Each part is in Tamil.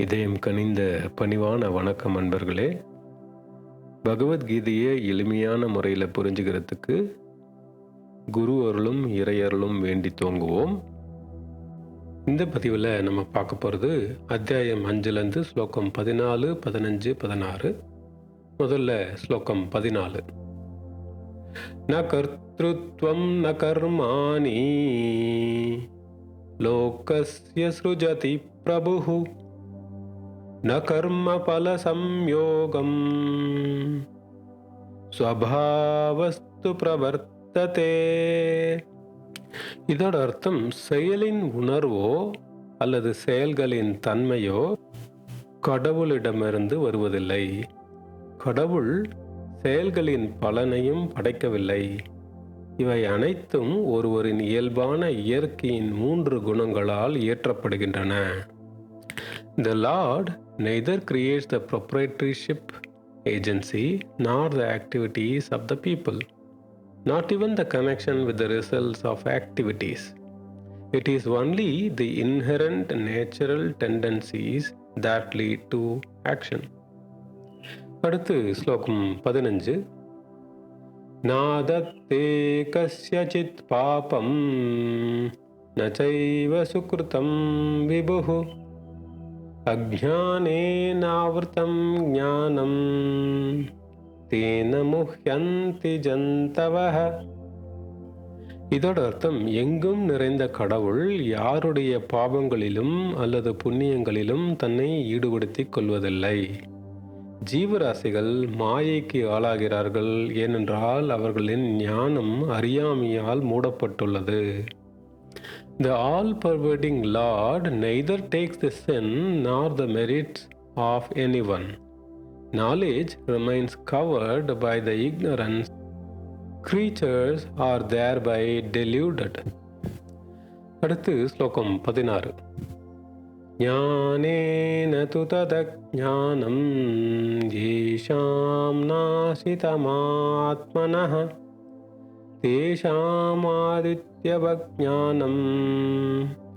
இதயம் கனிந்த பணிவான வணக்கம் அன்பர்களே. பகவத்கீதையை எளிமையான முறையில் புரிஞ்சுக்கிறதுக்கு குரு அருளும் இறையருளும் வேண்டி தோங்குவோம். இந்த பதிவில் நம்ம பார்க்க போகிறது அத்தியாயம் அஞ்சுலேருந்து ஸ்லோகம் பதினாலு பதினஞ்சு பதினாறு. முதல்ல ஸ்லோகம் பதினாலு. ந கர்த்திருவம் ந கர்மாணி. லோகஸ்ய சுஜதி பிரபு न कर्मफलसंयोगम् ஸ்வபாவஸ்து பிரவர்த்ததே இதோட அர்த்தம் செயலின் உணர்வோ அல்லது செயல்களின் தன்மையோ கடவுளிடமிருந்து வருவதில்லை கடவுள் செயல்களின் பலனையும் படைக்கவில்லை இவை அனைத்தும் ஒருவரின் இயல்பான இயற்கையின் மூன்று குணங்களால் இயற்றப்படுகின்றன The Lord neither creates the proprietorship agency nor the activities of the people, not even the connection with the results of activities. It is only the inherent natural tendencies that lead to action. அடுத்து ஸ்லோகம் பதினஞ்சு நாதத்தே கஸ்யசித் பாபம் ந சைவ சுக்ருதம் விபுः अज्ञानेनावृतं ज्ञानं तेन मुह्यन्ति ஜந்தவः இதோட அர்த்தம் எங்கும் நிறைந்த கடவுள் யாருடைய பாவங்களிலும் அல்லது புண்ணியங்களிலும் தன்னை ஈடுபடுத்திக் கொள்வதில்லை ஜீவராசிகள் மாயைக்கு ஆளாகிறார்கள் ஏனென்றால் அவர்களின் ஞானம் அறியாமையால் மூடப்பட்டுள்ளது The all pervading Lord neither takes the sin nor the merits of anyone. Knowledge remains covered by the ignorance. Creatures are thereby deluded. Thereby deluded अस्तु श्लोकं पूर् जनेषां नाशितमात्मनः तेषामादित्यवज्ञानं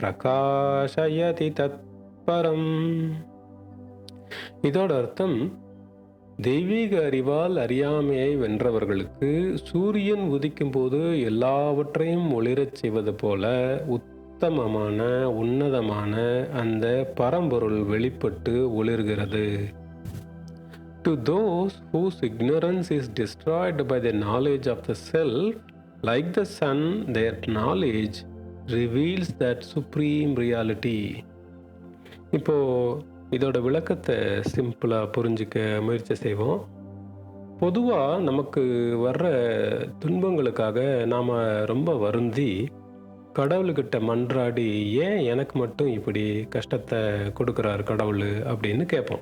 பிரகாஷயதி தத்பரம் இதோட அர்த்தம் தெய்வீக அறிவால் அறியாமையை வென்றவர்களுக்கு சூரியன் உதிக்கும் போது எல்லாவற்றையும் ஒளிரச் செய்வது போல உத்தமமான உன்னதமான அந்த பரம்பொருள் வெளிப்பட்டு ஒளிர்கிறது To those whose ignorance is destroyed by the knowledge of the self, like the sun, their knowledge reveals that supreme reality. இப்போ இதோட விளக்கத்தை சிம்பிளாக புரிஞ்சிக்க முயற்சி செய்வோம். பொதுவாக நமக்கு வர்ற துன்பங்களுக்காக நாம் ரொம்ப வருந்தி கடவுள்கிட்ட மன்றாடி ஏன் எனக்கு மட்டும் இப்படி கஷ்டத்தை கொடுக்குறார் கடவுள்? அப்படின்னு கேட்போம்.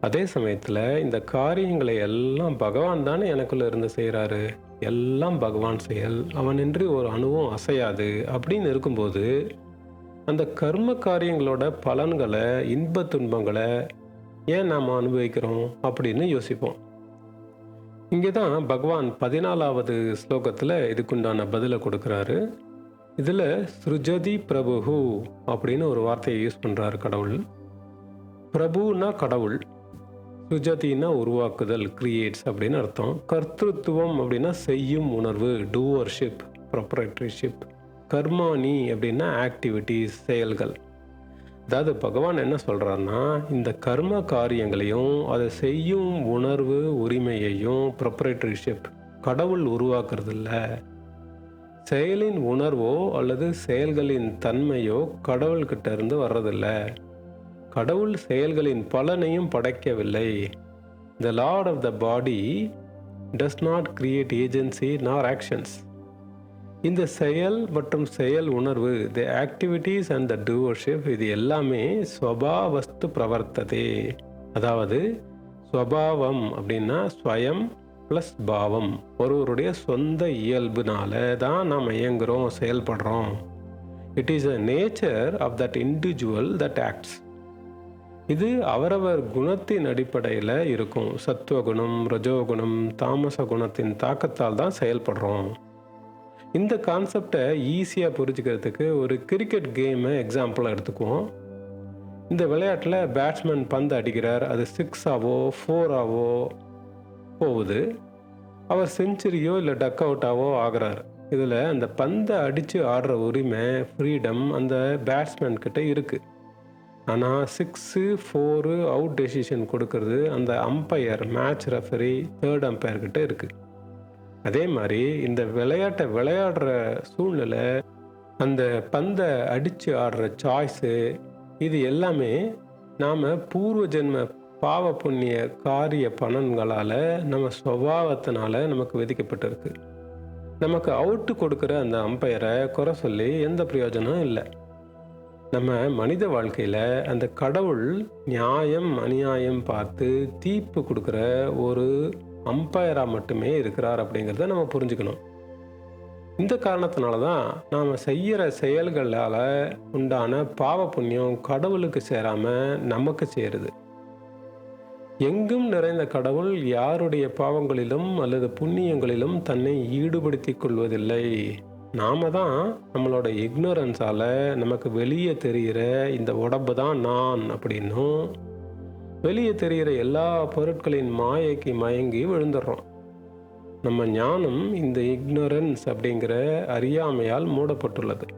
அதே சமயத்தில் இந்த காரியங்களை எல்லாம் பகவான் தானே எனக்குள்ளே இருந்து செய்கிறாரு எல்லாம் பகவான் செயல் அவனின்றி ஒரு அணுவும் அசையாது அப்படின்னு இருக்கும்போது அந்த கர்ம காரியங்களோட பலன்களை இன்ப துன்பங்களை ஏன் நாம் அனுபவிக்கிறோம் அப்படின்னு யோசிப்போம். இங்கே தான் பகவான் பதினாலாவது ஸ்லோகத்தில் இதுக்குண்டான பதிலை கொடுக்குறாரு. இதில் ஸ்ருஜதி பிரபுஹு அப்படின்னு ஒரு வார்த்தையை யூஸ் பண்ணுறாரு கடவுள். பிரபுனா கடவுள். சுஜதினா உருவாக்குதல் கிரியேட்ஸ் அப்படின்னு அர்த்தம். கர்த்திருத்துவம் அப்படின்னா செய்யும் உணர்வு டூவர்ஷிப் ப்ரொப்ரேட்டரிஷிப் கர்மானி அப்படின்னா ஆக்டிவிட்டிஸ் செயல்கள். அதாவது பகவான் என்ன சொல்கிறாருன்னா இந்த கர்ம காரியங்களையும் அதை செய்யும் உணர்வு உரிமையையும் ப்ரொப்ரேட்டரிஷிப் கடவுள் உருவாக்குறது இல்லை செயலின் உணர்வோ அல்லது செயல்களின் தன்மையோ கடவுள்கிட்ட இருந்து வர்றதில்லை. கடவுள் செயல்களின் பலனையும் படைக்கவில்லை. The lord of the body does not create agency nor actions இந்த செயல் மற்றும் செயல் உணர்வு த ஆக்டிவிட்டீஸ் அண்ட் த டூவர்ஷிப் இது எல்லாமே ஸ்வபாவஸ்து பிரவர்த்ததே. அதாவது ஸ்வபாவம் அப்படின்னா ஸ்வயம் ப்ளஸ் பாவம். ஒருவருடைய சொந்த இயல்புனால தான் நாம் இயங்குகிறோம் செயல்படுறோம். It is a nature of that individual that acts இது அவரவர் குணத்தின் அடிப்படையில் இருக்கும். சத்துவகுணம் ரஜோகுணம் தாமச குணத்தின் தாக்கத்தால் தான் செயல்படுறோம். இந்த கான்செப்டை ஈஸியாக புரிஞ்சுக்கிறதுக்கு ஒரு கிரிக்கெட் கேமை எக்ஸாம்பிளாக எடுத்துக்குவோம். இந்த விளையாட்டில் பேட்ஸ்மேன் பந்து அடிக்கிறார். அது சிக்ஸாவோ ஃபோராவோ போகுது. அவர் செஞ்சுரியோ இல்லை டக் அவுட்டாவோ ஆகிறார். இதில் அந்த பந்தை அடித்து ஆடுற உரிமை ஃப்ரீடம் அந்த பேட்ஸ்மேன் கிட்ட இருக்குது ஆனால் சிக்ஸு ஃபோரு அவுட் டெசிஷன் கொடுக்கறது அந்த அம்பையர் மேட்ச் ரெஃபரி தேர்ட் அம்பையர்கிட்ட இருக்குது அதே மாதிரி இந்த விளையாட்டை விளையாடுற சூழ்நிலை அந்த பந்தை அடித்து ஆடுற சாய்ஸு இது எல்லாமே நாம் பூர்வ ஜென்ம பாவ புண்ணிய காரிய பலன்களால் நம்ம சுவாவத்தினால நமக்கு விதிக்கப்பட்டிருக்கு. நமக்கு அவுட்டு கொடுக்குற அந்த அம்பையரை குறை சொல்லி எந்த பிரயோஜனம் இல்லை. நம்ம மனித வாழ்க்கையில் அந்த கடவுள் நியாயம் அநியாயம் பார்த்து தீர்ப்பு கொடுக்குற ஒரு அம்பையராக மட்டுமே இருக்கிறார் அப்படிங்கிறத நம்ம புரிஞ்சுக்கணும். இந்த காரணத்தினால தான் நாம் செய்கிற செயல்களால் உண்டான பாவ புண்ணியம் கடவுளுக்கு சேராமல் நமக்கு சேருது. எங்கும் நிறைந்த கடவுள் யாருடைய பாவங்களிலும் அல்லது புண்ணியங்களிலும் தன்னை ஈடுபடுத்திக் கொள்வதில்லை. நாம தான் நம்மளோட இக்னோரன்ஸால் நமக்கு வெளியே தெரிகிற இந்த உடம்பு தான் நான் அப்படின்னும். வெளியே தெரிகிற எல்லா பொருட்களின் மாயைக்கு மயங்கி விழுந்துடுறோம். நம்ம ஞானம் இந்த இக்னோரன்ஸ் அப்படிங்கிற அறியாமையால் மூடப்பட்டுள்ளது.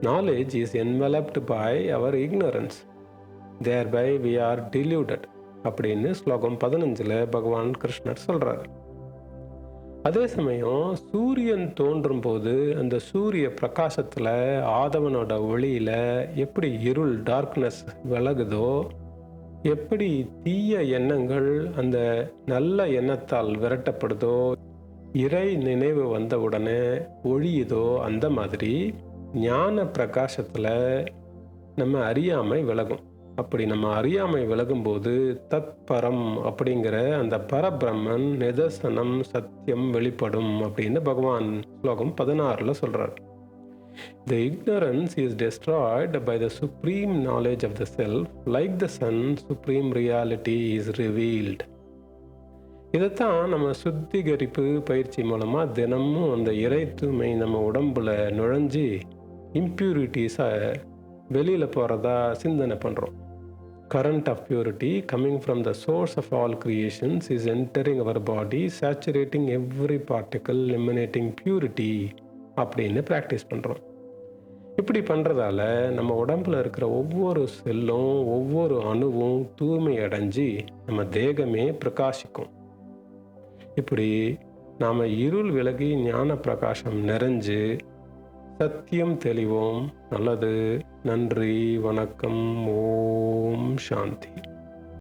Knowledge is enveloped by our ignorance thereby we are deluded அப்படின்னு ஸ்லோகம் பதினஞ்சில் பகவான் கிருஷ்ணர் சொல்கிறார் அதே சமயம் சூரியன் தோன்றும் போது அந்த சூரிய பிரகாசத்தில் ஆதவனோட ஒளியில் எப்படி இருள் டார்க்னஸ் விலகுதோ எப்படி தீய எண்ணங்கள் அந்த நல்ல எண்ணத்தால் விரட்டப்படுதோ இறை நினைவு வந்தவுடனே ஒழியுதோ அந்த மாதிரி ஞான பிரகாசத்தில் நம்ம அறியாமை விலகும். அப்படி நம்ம அறியாமை விலகும்போது தத்பரம் அப்படிங்கிற அந்த பரபிரம்மன் நிதர்சனம் சத்தியம் வெளிப்படும் அப்படின்னு பகவான் ஸ்லோகம் பதினாறில் சொல்கிறார் the ignorance is destroyed by the supreme knowledge of the self like the sun supreme reality is revealed இதைத்தான் நம்ம சுத்திகரிப்பு பயிற்சி மூலமாக தினமும் அந்த இறை தூய்மை நம்ம உடம்புல நுழைஞ்சி இம்ப்யூரிட்டிஸை வெளியில் போகிறதா சிந்தனை பண்ணுறோம் current of purity coming from the source of all creations is entering our body saturating every particle emanating purity அப்படின்னு ப்ராக்டிஸ் பண்ணுறோம் இப்படி பண்ணுறதால நம்ம உடம்புல இருக்கிற ஒவ்வொரு செல்லும் ஒவ்வொரு அணுவும் தூய்மை அடைஞ்சு நம்ம தேகமே பிரகாசிக்கும் இப்படி நாம் இருள் விலகி ஞான பிரகாசம் நிறைஞ்சு சத்தியம் தெளிவோம். நல்லது. நன்றி. வணக்கம். ஓம் சாந்தி.